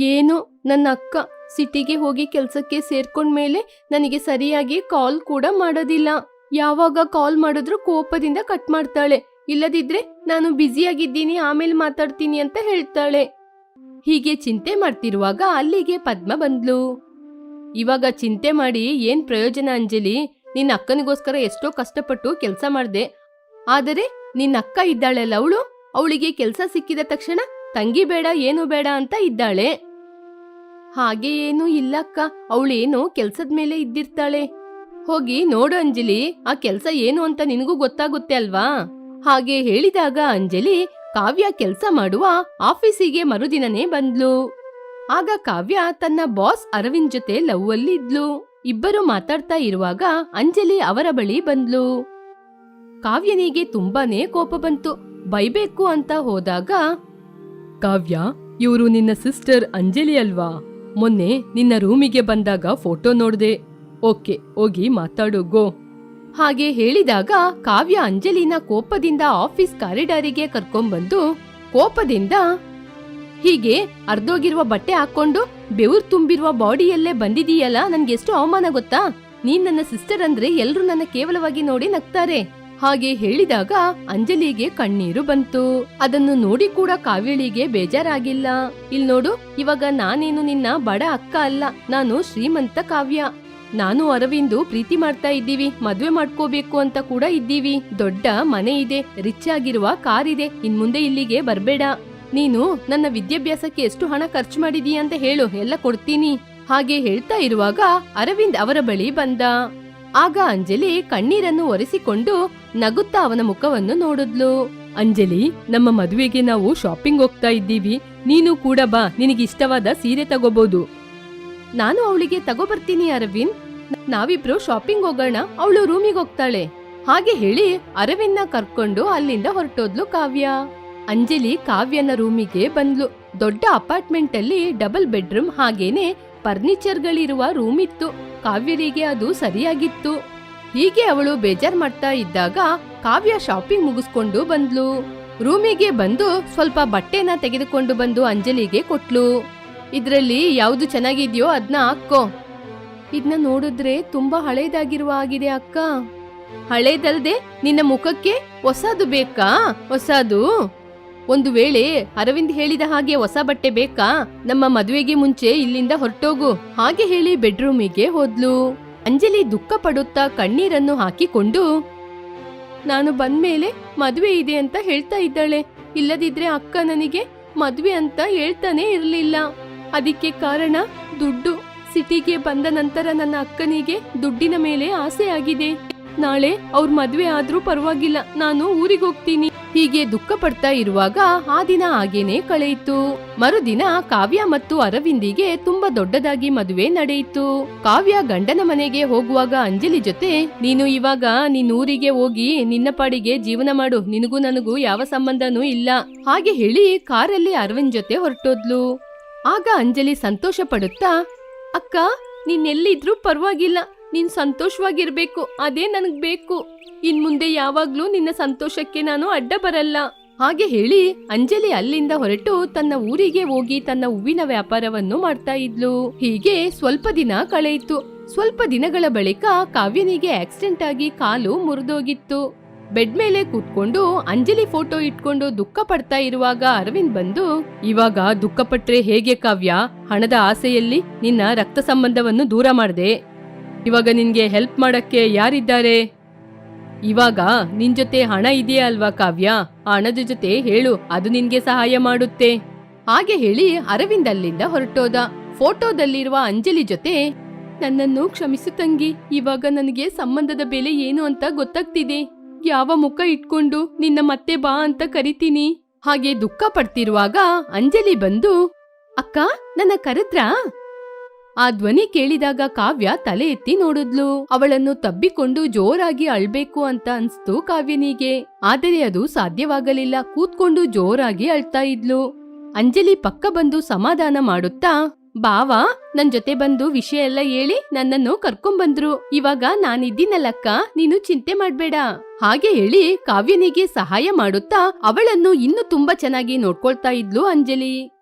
Speaker 2: ಏನು, ನನ್ನ ಅಕ್ಕ ಸಿಟಿಗೆ ಹೋಗಿ ಕೆಲ್ಸಕ್ಕೆ ಸೇರ್ಕೊಂಡ್ಮೇಲೆ ನನಗೆ ಸರಿಯಾಗಿ ಕಾಲ್ ಕೂಡ ಮಾಡೋದಿಲ್ಲ. ಯಾವಾಗ ಕಾಲ್ ಮಾಡಿದ್ರು ಕೋಪದಿಂದ ಕಟ್ ಮಾಡ್ತಾಳೆ. ಇಲ್ಲದಿದ್ರೆ ನಾನು ಬ್ಯುಸಿಯಾಗಿದ್ದೀನಿ, ಆಮೇಲೆ ಮಾತಾಡ್ತೀನಿ ಅಂತ ಹೇಳ್ತಾಳೆ. ಹೀಗೆ ಚಿಂತೆ ಮಾಡ್ತಿರುವಾಗ ಅಲ್ಲಿಗೆ ಪದ್ಮ ಬಂದ್ಲು. ಇವಾಗ ಚಿಂತೆ ಮಾಡಿ, ಏನ್ ಪ್ರಯೋಜನ ಅಂಜಲಿ? ನಿನ್ನ ಅಕ್ಕನಿಗೋಸ್ಕರ ಎಷ್ಟೋ ಕಷ್ಟಪಟ್ಟು ಕೆಲಸ ಮಾಡ್ದೆ. ಆದರೆ ನಿನ್ನ ಅಕ್ಕ ಇದ್ದಾಳಲ್ಲ ಅವಳು? ಅವಳಿಗೆ ಕೆಲಸ ಸಿಕ್ಕಿದ ತಕ್ಷಣ ತಂಗಿ ಬೇಡ, ಏನು ಬೇಡ ಅಂತ ಇದ್ದಾಳೆ. ಹಾಗೆ ಏನೂ ಇಲ್ಲಕ್ಕ, ಅವಳೇನು ಕೆಲ್ಸದ ಮೇಲೆ ಇದ್ದಿರ್ತಾಳೆ. ಹೋಗಿ ನೋಡು ಅಂಜಲಿ, ಆ ಕೆಲ್ಸ ಏನು ಅಂತ ನಿನಗೂ ಗೊತ್ತಾಗುತ್ತೆ ಅಲ್ವಾ? ಹಾಗೆ ಹೇಳಿದಾಗ ಅಂಜಲಿ ಕಾವ್ಯ ಕೆಲ್ಸ ಮಾಡುವ ಆಫೀಸಿಗೆ ಮರುದಿನನೇ ಬಂದ್ಲು. ಆಗ ಕಾವ್ಯ ತನ್ನ ಬಾಸ್ ಅರವಿಂದ್ ಜೊತೆ ಲವ್ ಅಲ್ಲಿ ಇದ್ಲು ಇಬ್ಬರು ಮಾತಾಡ್ತಾ ಇರುವಾಗ ಅಂಜಲಿ ಅವರ ಬಳಿ ಬಂದ್ಲು. ಕಾವ್ಯನಿಗೆ ತುಂಬಾನೇ ಕೋಪ ಬಂತು. ಬೈಬೇಕು ಅಂತ ಹೋದಾಗ
Speaker 1: ಕಾವ್ಯ, ಇವರು ನಿನ್ನ ಸಿಸ್ಟರ್ ಅಂಜಲಿ ಅಲ್ವಾ? ಮೊನ್ನೆ ನಿನ್ನ ರೂಮಿಗೆ ಬಂದಾಗ ಫೋಟೋ ನೋಡ್ದೆ. ಓಕೆ ಹೋಗಿ ಮಾತಾಡು, ಗೋ.
Speaker 2: ಹಾಗೆ ಹೇಳಿದಾಗ ಕಾವ್ಯ ಅಂಜಲಿನ ಕೋಪದಿಂದ ಆಫೀಸ್ ಕಾರಿಡಾರಿಗೆ ಕರ್ಕೊಂಡ್ಬಂದು ಕೋಪದಿಂದ ಹೀಗೆ ಅರ್ಧೋಗಿರುವ ಬಟ್ಟೆ ಹಾಕೊಂಡು ಬೆವರು ತುಂಬಿರುವ ಬಾಡಿಯಲ್ಲೇ ಬಂದಿದೀಯಲ್ಲ, ನನ್ಗೆಷ್ಟು ಅವಮಾನ ಗೊತ್ತಾ? ನೀನ್ ನನ್ನ ಸಿಸ್ಟರ್ ಅಂದ್ರೆ ಎಲ್ರು ನನ್ನ ಕೇವಲವಾಗಿ ನೋಡಿ ನಗ್ತಾರೆ. ಹಾಗೆ ಹೇಳಿದಾಗ ಅಂಜಲಿಗೆ ಕಣ್ಣೀರು ಬಂತು. ಅದನ್ನು ನೋಡಿ ಕೂಡ ಕಾವ್ಯಳಿಗೆ ಬೇಜಾರಾಗಿಲ್ಲ. ಇಲ್ ನೋಡು, ಇವಾಗ ನಾನೇನು ನಿನ್ನ ಬಡ ಅಕ್ಕ ಅಲ್ಲ, ನಾನು ಶ್ರೀಮಂತ ಕಾವ್ಯ. ನಾನು ಅರವಿಂದು ಪ್ರೀತಿ ಮಾಡ್ತಾ ಇದ್ದೀವಿ, ಮದ್ವೆ ಮಾಡ್ಕೋಬೇಕು ಅಂತ ಕೂಡ ಇದ್ದೀವಿ. ದೊಡ್ಡ ಮನೆ ಇದೆ, ರಿಚ್ ಆಗಿರುವ ಕಾರ್ ಇದೆ, ಇನ್ ಮುಂದೆ ಇಲ್ಲಿಗೆ ಬರ್ಬೇಡ. ನೀನು ನನ್ನ ವಿದ್ಯಾಭ್ಯಾಸಕ್ಕೆ ಎಷ್ಟು ಹಣ ಖರ್ಚು ಮಾಡಿದೀಯ ಅಂತ ಹೇಳು, ಎಲ್ಲ ಕೊಡ್ತೀನಿ. ಹಾಗೆ ಹೇಳ್ತಾ ಇರುವಾಗ ಅರವಿಂದ್ ಅವರ ಬಳಿ ಬಂದ. ಆಗ ಅಂಜಲಿ ಕಣ್ಣೀರನ್ನು ಒರೆಸಿಕೊಂಡು ನಗುತ್ತಾ ಅವನ ಮುಖವನ್ನು ನೋಡಿದ್ಲು.
Speaker 1: ಅಂಜಲಿ, ನಮ್ಮ ಮದುವೆಗೆ ನಾವು ಶಾಪಿಂಗ್ ಹೋಗ್ತಾ ಇದ್ದೀವಿ. ನೀನು ಕೂಡ ಬಾ ನಿನಗಿಷ್ಟವಾದ ಸೀರೆ ತಗೋಬಹುದು
Speaker 2: ನಾನು ಅವಳಿಗೆ ತಗೋಬರ್ತೀನಿ ಅರವಿಂದ್. ನಾವಿಬ್ರು ಶಾಪಿಂಗ್ ಹೋಗೋಣ, ಅವಳು ರೂಮಿಗೆ ಹೋಗ್ತಾಳೆ. ಹಾಗೆ ಹೇಳಿ ಅರವಿಂದ್ನ ಕರ್ಕೊಂಡು ಅಲ್ಲಿಂದ ಹೊರಟೋದ್ಲು ಕಾವ್ಯ. ಅಂಜಲಿ ಕಾವ್ಯನ ರೂಮಿಗೆ ಬಂದ್ಲು. ದೊಡ್ಡ ಅಪಾರ್ಟ್ಮೆಂಟ್ ಅಲ್ಲಿ ಡಬಲ್ ಬೆಡ್ರೂಮ್ ಹಾಗೇನೆ ಫರ್ನಿಚರ್ಗಳಿರುವ ರೂಮ್ ಇತ್ತು. ಕಾವ್ಯರಿಗೆ ಅದು ಸರಿಯಾಗಿತ್ತು. ಹೀಗೆ ಅವಳು ಬೇಜಾರ್ ಮಾಡ್ತಾ ಇದ್ದಾಗ ಕಾವ್ಯ ಶಾಪಿಂಗ್ ಮುಗಿಸ್ಕೊಂಡು ಬಂದ್ಲು. ರೂಮಿಗೆ ಬಂದು ಸ್ವಲ್ಪ ಬಟ್ಟೆನ ತೆಗೆದುಕೊಂಡು ಬಂದು ಅಂಜಲಿಗೆ ಕೊಟ್ಲು. ಇದ್ರಲ್ಲಿ ಯಾವ್ದು ಚೆನ್ನಾಗಿದ್ಯೋ ಅದನ್ನ ಹಾಕೋ. ಇದನ್ನ ನೋಡಿದ್ರೆ ತುಂಬಾ ಹಳೇದಾಗಿರುವ ಆಗಿದೆ ಅಕ್ಕ. ಹಳೇದಲ್ದೆ ನಿನ್ನ ಮುಖಕ್ಕೆ ಹೊಸದು ಬೇಕಾ? ಹೊಸದು? ಒಂದು ವೇಳೆ ಅರವಿಂದ್ ಹೇಳಿದ ಹಾಗೆ ಹೊಸ ಬಟ್ಟೆ ಬೇಕಾ? ನಮ್ಮ ಮದುವೆಗೆ ಮುಂಚೆ ಇಲ್ಲಿಂದ ಹೊರಟೋಗು. ಹಾಗೆ ಹೇಳಿ ಬೆಡ್ರೂಮಿಗೆ ಹೋದ್ಲು. ಅಂಜಲಿ ದುಃಖ ಪಡುತ್ತಾ ಕಣ್ಣೀರನ್ನು ಹಾಕಿಕೊಂಡು, ನಾನು ಬಂದ್ಮೇಲೆ ಮದುವೆ ಇದೆ ಅಂತ ಹೇಳ್ತಾ ಇದ್ದಾಳೆ. ಇಲ್ಲದಿದ್ರೆ ಅಕ್ಕ ನನಗೆ ಮದ್ವೆ ಅಂತ ಹೇಳ್ತಾನೆ ಇರಲಿಲ್ಲ. ಅದಕ್ಕೆ ಕಾರಣ ದುಡ್ಡು. ಸಿಟಿಗೆ ಬಂದ ನಂತರ ನನ್ನ ಅಕ್ಕನಿಗೆ ದುಡ್ಡಿನ ಮೇಲೆ ಆಸೆ ಆಗಿದೆ ನಾಳೆ ಅವ್ರ ಮದ್ವೆ ಆದ್ರೂ ಪರವಾಗಿಲ್ಲ. ನಾನು ಊರಿಗೆ ಹೋಗ್ತೀನಿ. ಹೀಗೆ ದುಃಖ ಪಡ್ತಾ ಇರುವಾಗ ಆ ದಿನ ಹಾಗೇನೆ ಕಳೆಯಿತು. ಮರುದಿನ ಕಾವ್ಯ ಮತ್ತು ಅರವಿಂದಿಗೆ ತುಂಬಾ ದೊಡ್ಡದಾಗಿ ಮದುವೆ ನಡೆಯಿತು. ಕಾವ್ಯ ಗಂಡನ ಮನೆಗೆ ಹೋಗುವಾಗ ಅಂಜಲಿ ಜೊತೆ, ನೀನು ಇವಾಗ ನಿನ್ನ ಊರಿಗೆ ಹೋಗಿ ನಿನ್ನ ಪಾಡಿಗೆ ಜೀವನ ಮಾಡು, ನಿನಗೂ ನನಗೂ ಯಾವ ಸಂಬಂಧನೂ ಇಲ್ಲ. ಹಾಗೆ ಹೇಳಿ ಕಾರಲ್ಲಿ ಅರವಿಂದ್ ಜೊತೆ ಹೊರಟೋದ್ಲು. ಆಗ ಅಂಜಲಿ ಸಂತೋಷ ಪಡುತ್ತಾ, ಅಕ್ಕ ನೀನ್ ಎಲ್ಲಿದ್ರೂ ಪರವಾಗಿಲ್ಲ. ನೀನ್ ಸಂತೋಷವಾಗಿರ್ಬೇಕು. ಅದೇ ನನಗ್ ಬೇಕು. ಇನ್ ಮುಂದೆ ಯಾವಾಗ್ಲೂ ನಿನ್ನ ಸಂತೋಷಕ್ಕೆ ನಾನು ಅಡ್ಡ ಬರಲ್ಲ. ಹಾಗೆ ಹೇಳಿ, ಅಂಜಲಿ ಅಲ್ಲಿಂದ ಹೊರಟು ತನ್ನ ಊರಿಗೆ ಹೋಗಿ ತನ್ನ ಹೂವಿನ ವ್ಯಾಪಾರವನ್ನು ಮಾಡ್ತಾ ಇದ್ಲು. ಹೀಗೆ ಸ್ವಲ್ಪ ದಿನ ಕಳೆಯಿತು. ಸ್ವಲ್ಪ ದಿನಗಳ ಬಳಿಕ ಕಾವ್ಯನಿಗೆ ಆಕ್ಸಿಡೆಂಟ್ ಆಗಿ ಕಾಲು ಮುರಿದೋಗಿತ್ತು. ಬೆಡ್ ಮೇಲೆ ಕೂತ್ಕೊಂಡು ಅಂಜಲಿ ಫೋಟೋ ಇಟ್ಕೊಂಡು ದುಃಖ ಪಡ್ತಾ ಇರುವಾಗ ಅರವಿಂದ್ ಬಂದು,
Speaker 1: ಇವಾಗ ದುಃಖ ಪಟ್ರೆ ಹೇಗೆ ಕಾವ್ಯ? ಹಣದ ಆಸೆಯಲ್ಲಿ ನಿನ್ನ ರಕ್ತ ಸಂಬಂಧವನ್ನು ದೂರ ಮಾಡಿದೆ. ಇವಾಗ ನಿನ್ಗೆ ಹೆಲ್ಪ್ ಮಾಡಕ್ಕೆ ಯಾರಿದ್ದಾರೆ? ಇವಾಗ ನಿನ್ ಜೊತೆ ಹಣ ಇದೆಯಾ ಅಲ್ವಾ ಕಾವ್ಯ? ಹಣದ ಜೊತೆ ಹೇಳು, ಅದು ನಿನ್ಗೆ ಸಹಾಯ ಮಾಡುತ್ತೆ.
Speaker 2: ಹಾಗೆ ಹೇಳಿ ಅರವಿಂದ್ ಅಲ್ಲಿಂದ ಹೊರಟೋದ. ಫೋಟೋದಲ್ಲಿರುವ ಅಂಜಲಿ ಜೊತೆ, ನನ್ನನ್ನು ಕ್ಷಮಿಸು ತಂಗಿ, ಇವಾಗ ನನಗೆ ಸಂಬಂಧದ ಬೆಲೆ ಏನು ಅಂತ ಗೊತ್ತಾಗ್ತಿದೆ. ಯಾವ ಮುಖ ಇಟ್ಕೊಂಡು ನಿನ್ನ ಮತ್ತೆ ಬಾ ಅಂತ ಕರಿತೀನಿ. ಹಾಗೆ ದುಃಖ ಪಡ್ತಿರುವಾಗ ಅಂಜಲಿ ಬಂದು, ಅಕ್ಕ, ನನ್ನ ಕರೆದ್ರಾ? ಆ ಧ್ವನಿ ಕೇಳಿದಾಗ ಕಾವ್ಯ ತಲೆ ಎತ್ತಿ ನೋಡಿದ್ಲು. ಅವಳನ್ನು ತಬ್ಬಿಕೊಂಡು ಜೋರಾಗಿ ಅಳ್ಬೇಕು ಅಂತ ಅನ್ಸ್ತು ಕಾವ್ಯನಿಗೆ. ಆದರೆ ಅದು ಸಾಧ್ಯವಾಗಲಿಲ್ಲ. ಕೂತ್ಕೊಂಡು ಜೋರಾಗಿ ಅಳ್ತಾ ಇದ್ಲು. ಅಂಜಲಿ ಪಕ್ಕ ಬಂದು ಸಮಾಧಾನ ಮಾಡುತ್ತಾ, ಬಾವಾ, ನನ್ ಜೊತೆ ಬಂದು ವಿಷಯ ಎಲ್ಲ ಹೇಳಿ, ನನ್ನನ್ನು ಕರ್ಕೊಂಬಂದ್ರು. ಇವಾಗ ನಾನಿದ್ದೀನಲ್ಲಕ್ಕ, ನೀನು ಚಿಂತೆ ಮಾಡ್ಬೇಡ. ಹಾಗೆ ಹೇಳಿ ಕಾವ್ಯನಿಗೆ ಸಹಾಯ ಮಾಡುತ್ತಾ ಅವಳನ್ನು ಇನ್ನು ತುಂಬಾ ಚೆನ್ನಾಗಿ ನೋಡ್ಕೊಳ್ತಾ ಇದ್ಲು ಅಂಜಲಿ.